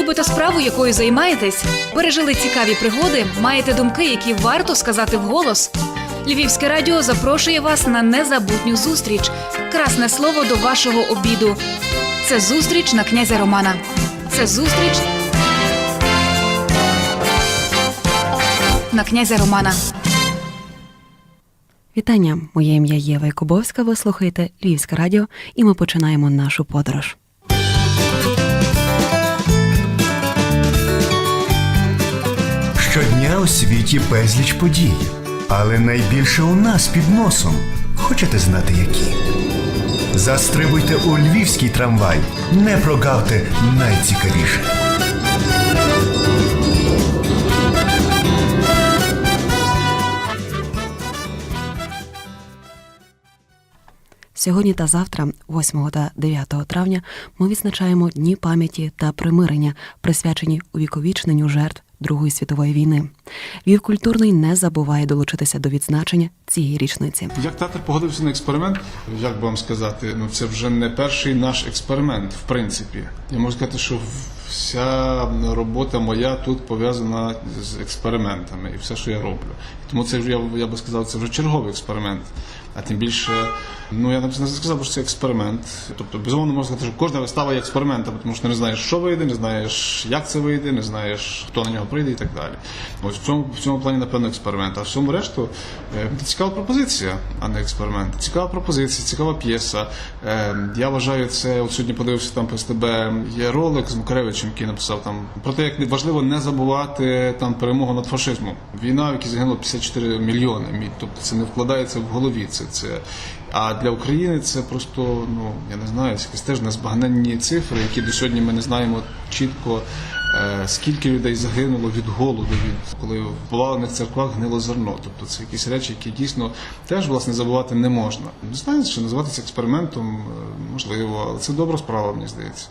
Любите справу, якою займаєтесь? Пережили цікаві пригоди, маєте думки, які варто сказати вголос. Львівське радіо запрошує вас на незабутню зустріч. Красне слово до вашого обіду. Це зустріч на князя Романа. Це зустріч на князя Романа. Вітання! Моє ім'я Єва Якубовська. Ви слухаєте Львівське радіо, і ми починаємо нашу подорож. У світі безліч подій, але найбільше у нас під носом. Хочете знати які? Застрибуйте у львівський трамвай, не прогавте найцікавіше. Сьогодні та завтра, 8 та 9 травня, ми відзначаємо дні пам'яті та примирення, присвячені увіковічненню жертв Другої світової війни. Львів культурний не забуває долучитися до відзначення цієї річниці. Як театр погодився на експеримент, як би вам сказати, ну це вже не перший наш експеримент, в принципі. Я можу сказати, що вся робота моя тут пов'язана з експериментами і все, що я роблю. Тому це я, я би сказав, це вже черговий експеримент. А тим більше, ну я не сказав, що це експеримент. Тобто, безумовно, можна сказати, що кожна вистава є експериментом, тому що не знаєш, що вийде, не знаєш, як це вийде, не знаєш, хто на нього прийде і так далі. Ось в цьому в цьому плані, напевно, експеримент. А в цьому решту це цікава пропозиція, а не експеримент. Цікава пропозиція, цікава п'єса. Е, Я вважаю, це от сьогодні подивився там по СТБ. Є ролик з Макаревичем, який написав там про те, як важливо не забувати там перемогу над фашизмом. Війна, в якій загинуло 54 мільйони. Мі- Тобто це не вкладається в голові. Це це. А для України це просто, ну я не знаю, якісь теж незбагненні цифри, які до сьогодні ми не знаємо чітко. Е, Скільки людей загинуло від голоду, від коли в повалених церквах гнило зерно. Тобто це якісь речі, які дійсно теж власне забувати не можна. Не знаю, що називати це експериментом, е, можливо, але це добра справа, мені здається.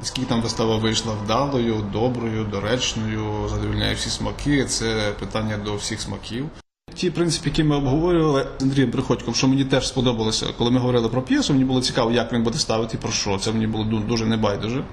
Наскільки там вистава вийшла вдалою, доброю, доречною, задовільняє всі смаки, це питання до всіх смаків. Ті принципи, які ми обговорювали з Андрієм Приходьком, що мені теж сподобалося, коли ми говорили про п'єсу, мені було цікаво, як він буде ставити і про що. Це мені було дуже небайдуже.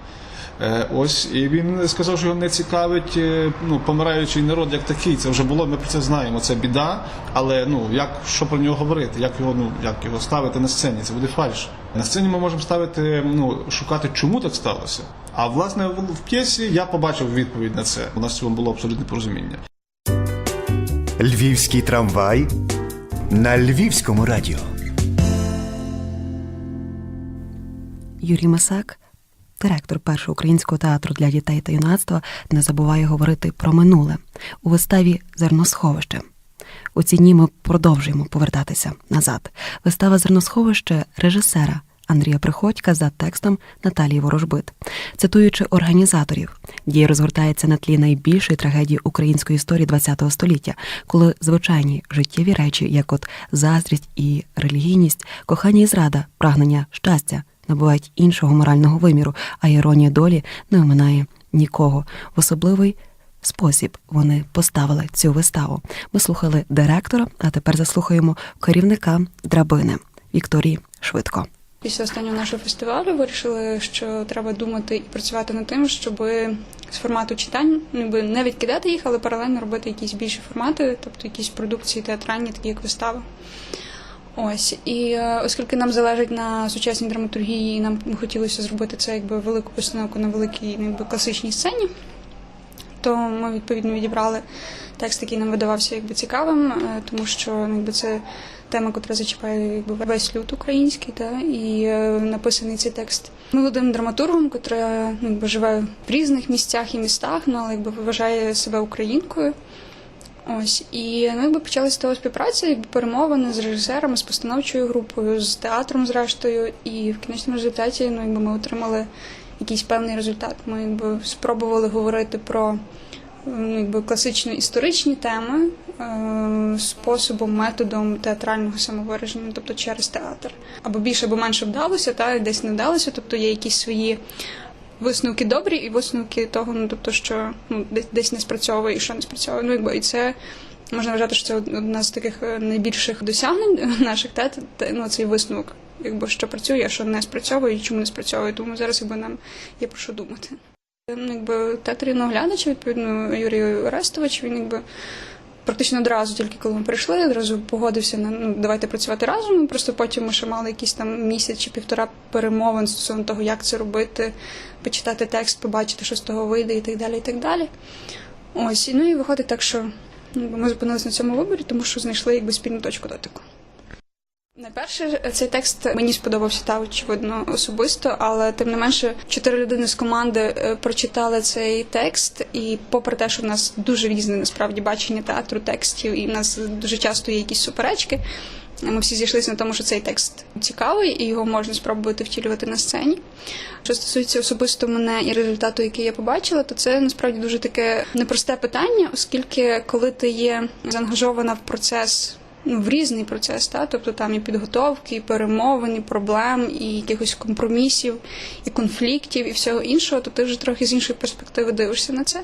Е, Ось і він сказав, що його не цікавить е, ну, помираючий народ як такий. Це вже було. Ми про це знаємо. Це біда. Але ну як що про нього говорити? Як його ну як його ставити на сцені? Це буде фальш. На сцені ми можемо ставити, ну шукати, чому так сталося. А власне в, п'єсі я побачив відповідь на це. У нас цьому було абсолютне порозуміння. Львівський трамвай на львівському радіо. Юрій Масак, директор першого українського театру для дітей та юнацтва, не забуває говорити про минуле у виставі Зерносховище. У ці дні ми продовжуємо повертатися назад. Вистава Зерносховище режисера Андрія Приходька за текстом Наталії Ворожбит. Цитуючи організаторів, дія розгортається на тлі найбільшої трагедії української історії ХХ століття, коли звичайні життєві речі, як от заздрість і релігійність, кохання і зрада, прагнення щастя, набувають іншого морального виміру, а іронія долі не оминає нікого в особливий спосіб вони поставили цю виставу. Ми слухали директора, а тепер заслухаємо керівника драбини Вікторії Швидко. Після останнього нашого фестивалю вирішили, що треба думати і працювати над тим, щоб з формату читань ну, якби не відкидати їх, але паралельно робити якісь більші формати, тобто якісь продукції театральні, такі як вистави. Ось і е, оскільки нам залежить на сучасній драматургії, нам хотілося зробити це якби велику постановку на великій ну, якби класичній сцені, то ми відповідно відібрали текст, який нам видавався якби цікавим, е, тому що ну, якби це тема, яка зачіпає якби весь люд український, та і е, написаний цей текст молодим драматургом, котра ну, якби живе в різних місцях і містах, ну але якби вважає себе українкою. Ось і ну, якби почалася того співпраця, якби перемовини з режисерами, з постановчою групою, з театром, зрештою, і в кінечному результаті ну, якби ми отримали якийсь певний результат. Ми якби спробували говорити про якби класично історичні теми е, способом, методом театрального самовираження, тобто через театр. Або більше, або менше вдалося, та десь не вдалося, тобто є якісь свої. Висновки добрі і висновки того, ну тобто, що ну десь десь не спрацьовує і що не спрацьовує. Ну якби і це можна вважати, що це одна з таких е, найбільших досягнень наших тет, те, ну цей висновок, якби що працює, а що не спрацьовує, і чому не спрацьовує. Тому зараз якби нам є про що думати. Ну, Якби театр юного глядача, відповідно, Юрій Орестович, він якби практично одразу, тільки коли ми прийшли, одразу погодився на ну давайте працювати разом. Просто потім ми ще мали якийсь там місяць чи півтора перемовин стосовно того, як це робити, почитати текст, побачити, що з того вийде, і так далі. і так далі. Ось, ну і виходить так, що ну, ми зупинилися на цьому виборі, тому що знайшли якби спільну точку дотику. Найперше, цей текст мені сподобався та очевидно особисто, але тим не менше, чотири людини з команди е, прочитали цей текст, і попри те, що в нас дуже різне насправді бачення театру текстів, і в нас дуже часто є якісь суперечки. Ми всі зійшлися на тому, що цей текст цікавий і його можна спробувати втілювати на сцені. Що стосується особисто мене і результату, який я побачила, то це насправді дуже таке непросте питання, оскільки коли ти є заангажована в процес ну, в різний процес, та? тобто там і підготовки, і перемовин, і проблем, і якихось компромісів, і конфліктів, і всього іншого, то ти вже трохи з іншої перспективи дивишся на це.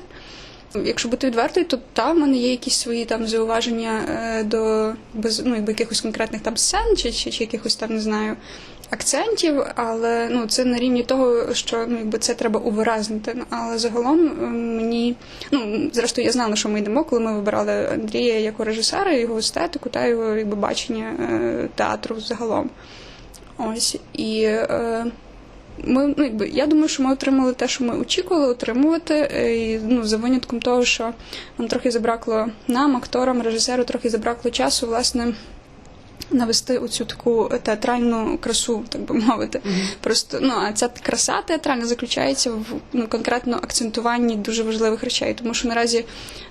Якщо бути відвертою, то там в мене є якісь свої там зауваження е, до без ну, якби якихось конкретних там сцен, чи, чи, чи якихось там не знаю акцентів, але ну це на рівні того, що ну якби це треба увиразнити. Але загалом мені ну зрештою я знала, що ми йдемо, коли ми вибирали Андрія як режисера, його естетику та його якби бачення е, театру загалом. Ось і. Е, ми, ну, якби, я думаю, що ми отримали те, що ми очікували отримувати. е, І, ну, за винятком того, що нам трохи забракло нам, акторам, режисеру, трохи забракло часу, власне. Навести оцю таку театральну красу, так би мовити. Просто ну а ця краса театральна заключається в ну конкретно акцентуванні дуже важливих речей, тому що наразі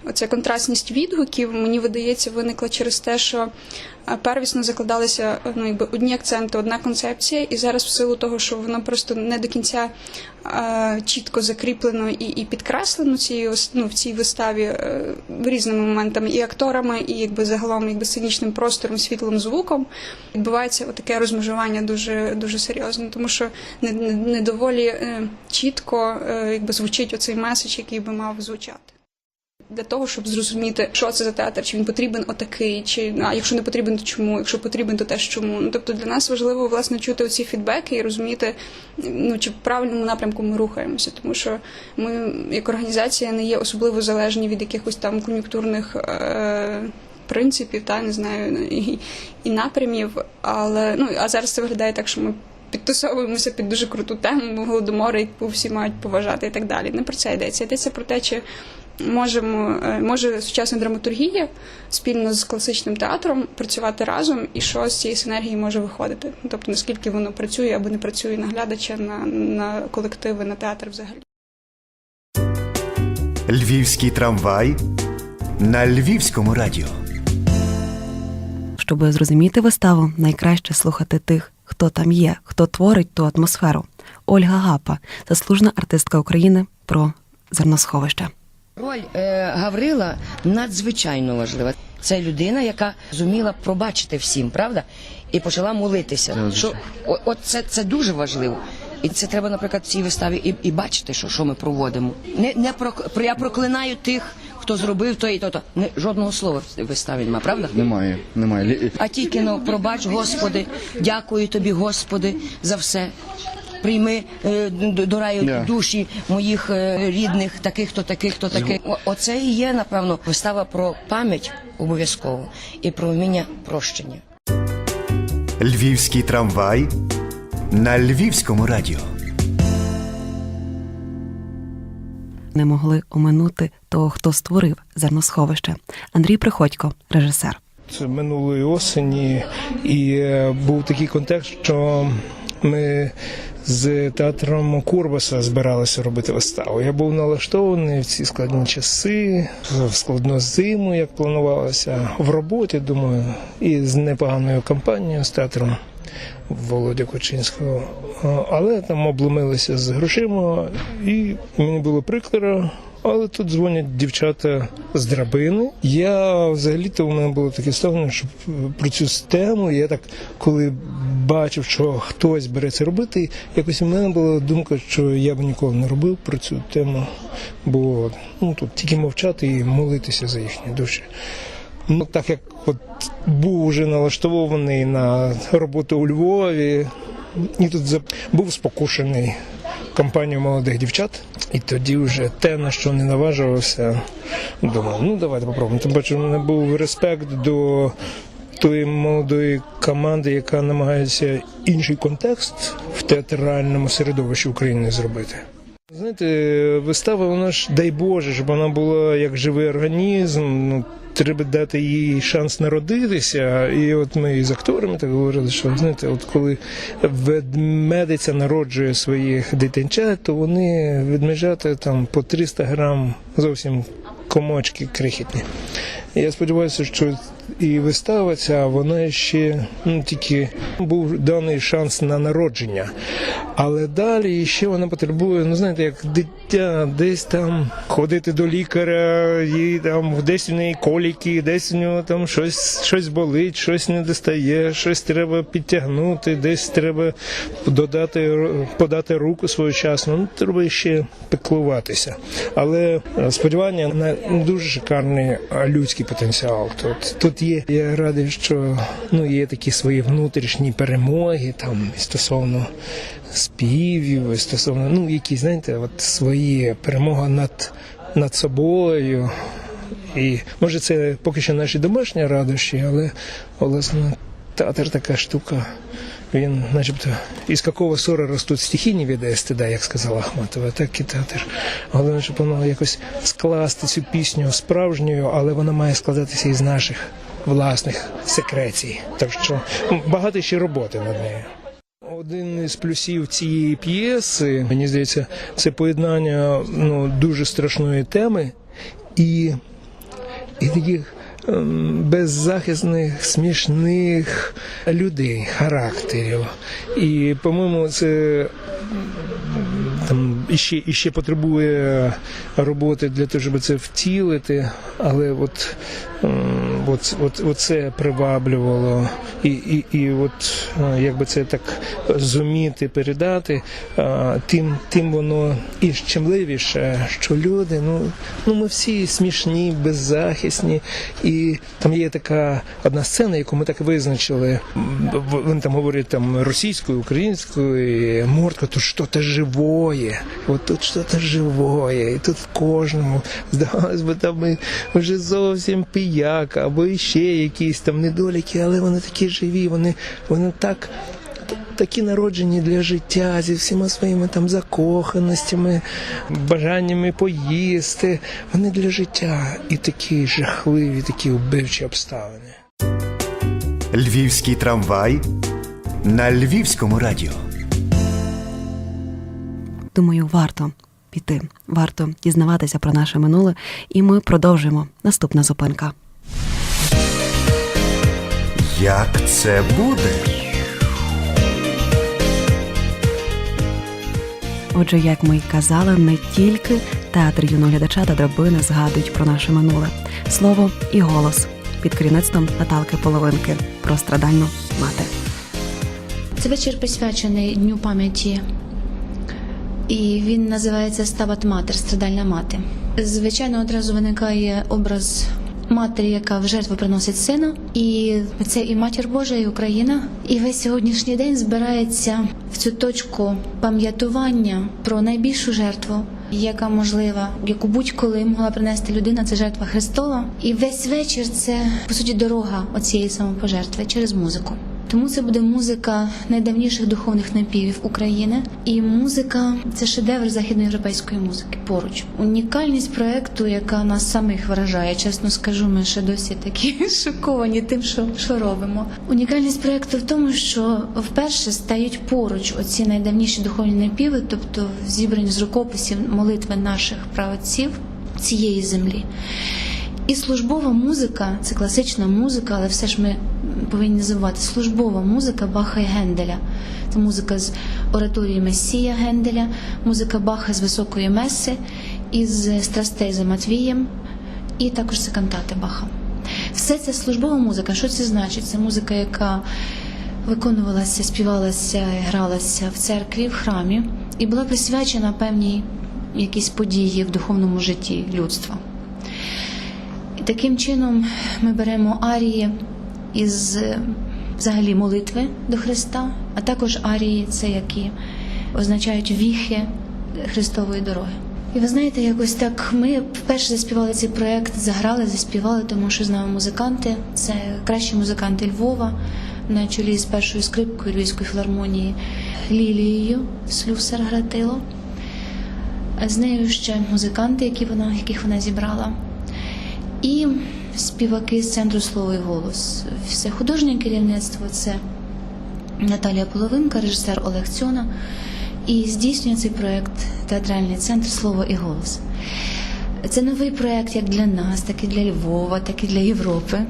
оця контрастність відгуків мені видається виникла через те, що первісно закладалися ну якби одні акценти, одна концепція, і зараз в силу того, що воно просто не до кінця е, чітко закріплено і, і підкреслено цією ну, в цій виставі е, різними моментами, і акторами, і якби загалом якби сценічним простором, світлим звуком відбувається таке розмежування дуже дуже серйозно, тому що не, не, не доволі е, чітко е, якби звучить оцей меседж, який би мав звучати. Для того, щоб зрозуміти, що це за театр, чи він потрібен отакий, чи а якщо не потрібен, то чому, якщо потрібен, то теж чому. Ну тобто для нас важливо власне чути оці фідбеки і розуміти, ну чи в правильному напрямку ми рухаємося, тому що ми як організація не є особливо залежні від якихось там кон'юнктурних. Е- Принципів, та не знаю, і, і напрямів, але ну а зараз це виглядає так, що ми підтасовуємося під дуже круту тему голодомору, яку всі мають поважати і так далі. Не про це йдеться. Йдеться про те, чи можемо е, може сучасна драматургія спільно з класичним театром працювати разом, і що з цієї синергії може виходити. Ну, Тобто наскільки воно працює або не працює на глядача, на, на колективи, на театр взагалі. Львівський трамвай на Львівському радіо. Щоб зрозуміти виставу, найкраще слухати тих, хто там є, хто творить ту атмосферу. Ольга Гапа, заслужена артистка України про зерносховище. Роль е, Гаврила надзвичайно важлива. Це людина, яка зуміла пробачити всім, правда? І почала молитися. Що, о- от це, це дуже важливо. І це треба, наприклад, в цій виставі і, і бачити, що, що ми проводимо. Не, не про, про- я проклинаю тих, хто зробив то і то. то. Не, жодного слова в виставі немає, правда? Немає, немає. Лі- А тільки ну пробач, Господи, дякую тобі, Господи, за все. Прийми е, до, до раю Да. душі моїх е, рідних, таких, то таких, то таких. О- Оце і є, напевно, вистава про пам'ять обов'язково і про вміння прощення. Львівський трамвай на Львівському радіо. Не могли оминути того, хто створив зерносховище. Андрій Приходько, режисер. Це минулої осені, і е, був такий контекст, що ми з театром Курбаса збиралися робити виставу. Я був налаштований в ці складні часи, в складну зиму, як планувалося, в роботі, думаю, і з непоганою компанією з театром. Володя Кочинського, але там обломилися з грошима, і мені було прикро. Але тут дзвонять дівчата з драбини. Я взагалі-то у мене було таке ставлення, що е, про цю тему. Я так, коли бачив, що хтось бере це робити, якось у мене була думка, що я б ніколи не робив про цю тему, бо ну тут тільки мовчати і молитися за їхні душі. Ну, так як от був вже налаштований на роботу у Львові, і тут був спокушений компанією молодих дівчат. І тоді вже те, на що не наважувався, думав, ну давайте попробуємо. Тим паче, в мене був респект до тої молодої команди, яка намагається інший контекст в театральному середовищі України зробити. Знаєте, вистава, вона ж дай Боже, щоб вона була як живий організм. Ну треба дати їй шанс народитися. І от ми із акторами так говорили, що знаєте, от коли ведмедиця народжує своїх дитинчат, то вони ведмежата там по 300 грам зовсім комочки крихітні. Я сподіваюся, що і вистава ця, вона ще ну, тільки був даний шанс на народження. Але далі ще вона потребує, ну знаєте, як дитя, десь там ходити до лікаря, і там десь в неї коліки, десь в нього там щось, щось болить, щось не достає, щось треба підтягнути, десь треба додати, подати руку своєчасно. Ну, треба ще пеклуватися. Але е, сподівання на дуже шикарний е, людський потенціал. Тут, тут є. Я радий, що ну, є такі свої внутрішні перемоги там стосовно співів, стосовно ну, які, знаєте, от свої перемога над, над собою. І може це поки що наші домашні радощі, але власне театр така штука. Він, начебто, із какого ссора ростуть стихійні відеї стида, як сказала Ахматова, так і театр. Головне, щоб воно якось скласти цю пісню справжньою, але вона має складатися із наших власних секрецій. Так що багато ще роботи над нею. Один із плюсів цієї п'єси, мені здається, це поєднання ну, дуже страшної теми і, і таких ем, беззахисних, смішних людей, характерів. І, по-моєму, це там іще, іще потребує роботи для того, щоб це втілити, але от, от, от приваблювало, і, і, і от е, якби це так зуміти передати, тим, тим воно і щемливіше, що люди, ну, ну ми всі смішні, беззахисні, і там є така одна сцена, яку ми так визначили. М, в- Вони там говорять там російською, українською, і мортка, тут щось живое, от тут щось живое, і тут в кожному здавалось би, там ми вже зовсім піяк, або іще якісь там недоліки, але вони такі живі, вони, вони так. Такі народжені для життя зі всіма своїми там закоханостями, бажаннями поїсти. Вони для життя і такі жахливі, такі вбивчі обставини. Львівський трамвай на львівському радіо. Думаю, варто піти, варто дізнаватися про наше минуле, і ми продовжимо. Наступна зупинка. Як це буде? Отже, як ми й казали, не тільки театр юного глядача та драбини згадують про наше минуле слово і голос під керівництвом Наталки Половинки про страдальну мати. Це вечір присвячений Дню пам'яті, і він називається Стават Матер, страдальна мати. Звичайно, одразу виникає образ матері, яка в жертву приносить сина, і це і матір Божа, і Україна. І весь сьогоднішній день збирається в цю точку пам'ятування про найбільшу жертву. Яка можлива, яку будь-коли могла принести людина, це жертва Христова. І весь вечір це по суті дорога оцієї самопожертви через музику. Тому це буде музика найдавніших духовних напівів України, і музика це шедевр західноєвропейської музики. Поруч унікальність проекту, яка нас самих вражає. Чесно скажу, ми ще досі такі шоковані тим, що, що робимо. Унікальність проекту в тому, що вперше стають поруч оці найдавніші духовні напіви, тобто зібрані з рукописів молитви наших праотців цієї землі. І службова музика це класична музика, але все ж ми повинні забувати службова музика Баха і Генделя. Це музика з ораторії Месія Генделя, музика Баха з високої меси, із страстей за Матвієм, і також це кантати Баха. Все це службова музика. Що це значить? Це музика, яка виконувалася, співалася, гралася в церкві, в храмі, і була присвячена певній якійсь події в духовному житті людства. Таким чином ми беремо арії із е, взагалі молитви до Христа, а також арії, це які означають віхи Христової дороги. І ви знаєте, якось так ми вперше заспівали цей проект, заграли, заспівали, тому що з нами музиканти. Це кращі музиканти Львова на чолі з першою скрипкою Львівської філармонії Лілією Слюсар Гратило. З нею ще музиканти, які вона, яких вона зібрала. І співаки з центру слово і голос. Все художнє керівництво це Наталія Половинка, режисер Олег Цьона. І здійснює цей проект Театральний центр Слово і голос. Це новий проект як для нас, так і для Львова, так і для Європи.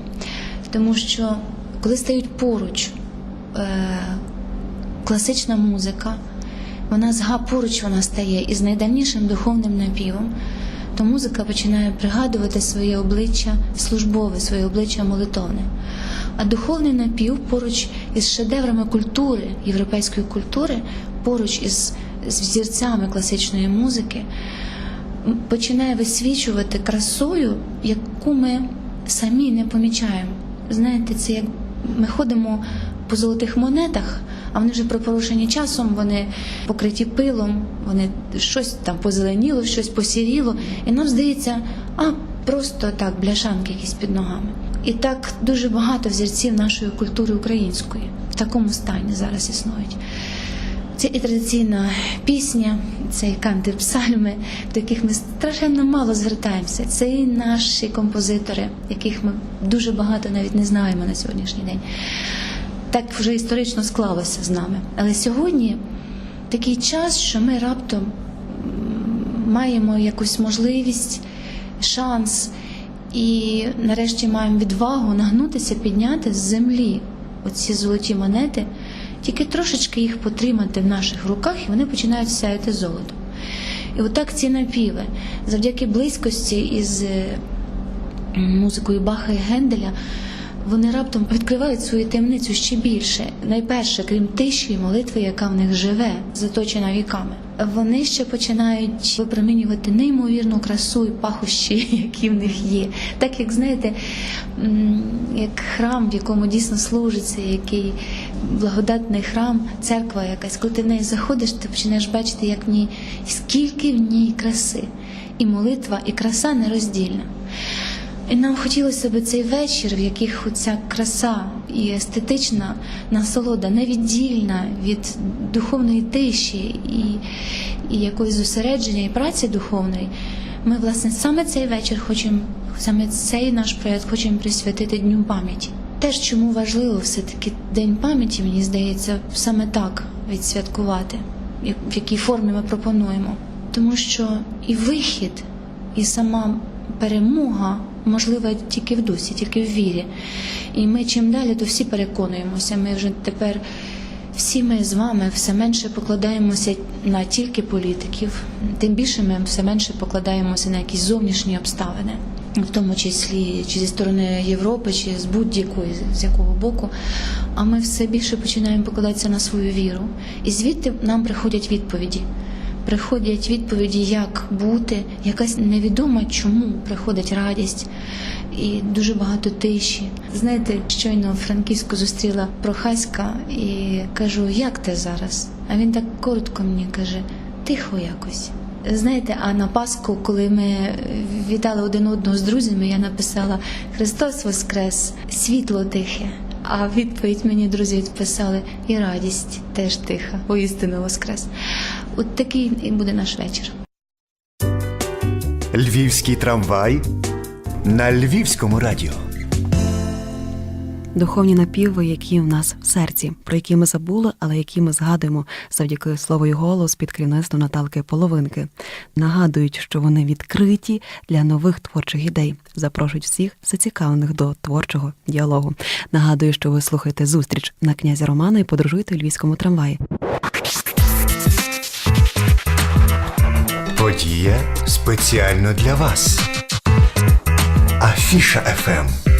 Тому що коли стають поруч е, класична музика, вона зга поруч вона стає із найдавнішим духовним напівом, то музика починає пригадувати своє обличчя службове, своє обличчя молитовне. А духовний напів поруч із шедеврами культури, європейської культури, поруч із, з взірцями класичної музики, починає висвічувати красою, яку ми самі не помічаємо. Знаєте, це як ми ходимо по золотих монетах, а вони вже пропорушені часом, вони покриті пилом, вони щось там позеленіло, щось посіріло, і нам здається, а просто так, бляшанки якісь під ногами. І так дуже багато взірців нашої культури української в такому стані зараз існують. Це і традиційна пісня, це і канти псальми, до яких ми страшенно мало звертаємося. Це і наші композитори, яких ми дуже багато навіть не знаємо на сьогоднішній день. Так вже історично склалося з нами. Але сьогодні такий час, що ми раптом маємо якусь можливість, шанс, і нарешті маємо відвагу нагнутися, підняти з землі оці золоті монети, тільки трошечки їх потримати в наших руках, і вони починають сяяти золотом. І отак ці напіви, завдяки близькості із е, музикою Баха і Генделя, вони раптом відкривають свою таємницю ще більше. Найперше, крім тиші і молитви, яка в них живе, заточена віками. Вони ще починають випромінювати неймовірну красу і пахощі, які в них є. Так як знаєте, як храм, в якому дійсно служиться, який благодатний храм, церква якась, коли ти в неї заходиш, ти починаєш бачити, як в ній скільки в ній краси. І молитва, і краса нероздільна. І нам хотілося б цей вечір, в яких ця краса і естетична насолода невіддільна від духовної тиші і, і якоїсь зосередження і праці духовної. Ми, власне, саме цей вечір хочемо, саме цей наш проєкт хочемо присвятити Дню пам'яті. Теж чому важливо все-таки День пам'яті, мені здається, саме так відсвяткувати, в якій формі ми пропонуємо. Тому що і вихід, і сама перемога можлива тільки в дусі, тільки в вірі. І ми чим далі, то всі переконуємося. Ми вже тепер всі ми з вами все менше покладаємося на тільки політиків, тим більше ми все менше покладаємося на якісь зовнішні обставини, в тому числі чи зі сторони Європи, чи з будь-якої з якого боку. А ми все більше починаємо покладатися на свою віру. І звідти нам приходять відповіді приходять відповіді, як бути, якась невідома, чому приходить радість і дуже багато тиші. Знаєте, щойно Франківську зустріла Прохаська і кажу, як ти зараз? А він так коротко мені каже: тихо якось. Знаєте, а на Пасху, коли ми вітали один одного з друзями, я написала Христос Воскрес, світло тихе. А відповідь мені друзі відписали і радість теж тиха, воістину Воскрес. От такий і буде наш вечір. Львівський трамвай на Львівському радіо. Духовні напіви, які в нас в серці, про які ми забули, але які ми згадуємо завдяки слову і голос під керівництвом Наталки Половинки, нагадують, що вони відкриті для нових творчих ідей. Запрошують всіх зацікавлених до творчого діалогу. Нагадую, що ви слухаєте зустріч на князя Романа і подорожуєте у львівському трамваї. Подія спеціально для вас. Афіша. ФМ. –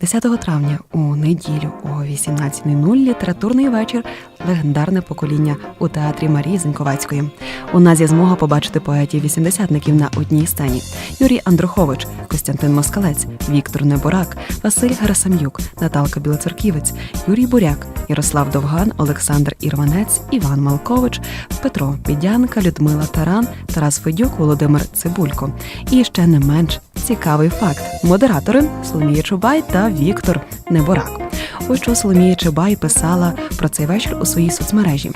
10 травня у неділю о 18.00 літературний вечір легендарне покоління у театрі Марії Зеньковацької. У нас є змога побачити поетів вісімдесятників на одній сцені: Юрій Андрухович, Костянтин Москалець, Віктор Неборак, Василь Герасам'юк, Наталка Білоцерківець, Юрій Буряк, Ярослав Довган, Олександр Ірванець, Іван Малкович, Петро Підянка, Людмила Таран, Тарас Федюк, Володимир Цибулько. І ще не менш цікавий факт: модератори Соломія Чубай та Віктор Неборак. Ось що Соломія Чебай писала про цей вечір у своїй соцмережі.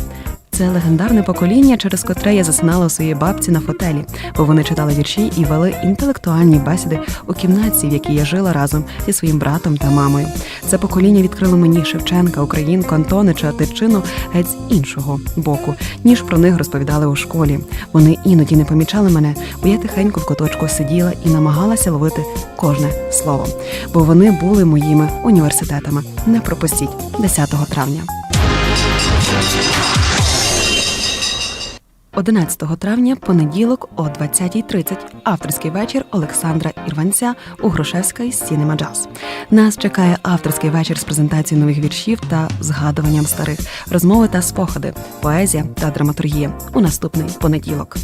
Це легендарне покоління, через котре я заснала у своїй бабці на фотелі, бо вони читали вірші і вели інтелектуальні бесіди у кімнатці, в якій я жила разом зі своїм братом та мамою. Це покоління відкрило мені Шевченка, Українку, Антонича, Тичину геть з іншого боку, ніж про них розповідали у школі. Вони іноді не помічали мене, бо я тихенько в куточку сиділа і намагалася ловити кожне слово, бо вони були моїми університетами. Не пропустіть 10 травня. 11 травня, понеділок о 20.30, авторський вечір Олександра Ірванця у Грушевська Сінема Джаз. Нас чекає авторський вечір з презентацією нових віршів та згадуванням старих, розмови та спогади, поезія та драматургія у наступний понеділок.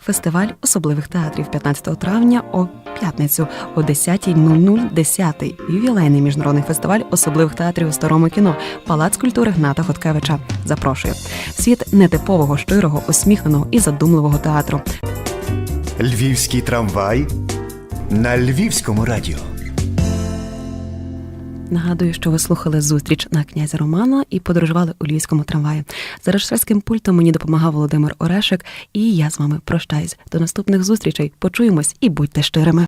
Фестиваль особливих театрів 15 травня о п'ятницю о 10.00 10 ювілейний міжнародний фестиваль особливих театрів у старому кіно Палац культури Гната Хоткевича запрошує в світ нетипового, щирого, усміхненого і задумливого театру. Львівський трамвай на львівському радіо. Нагадую, що ви слухали зустріч на князя Романа і подорожували у львівському трамваї. За режисерським пультом мені допомагав Володимир Орешек, і я з вами прощаюсь. До наступних зустрічей. Почуємось і будьте щирими.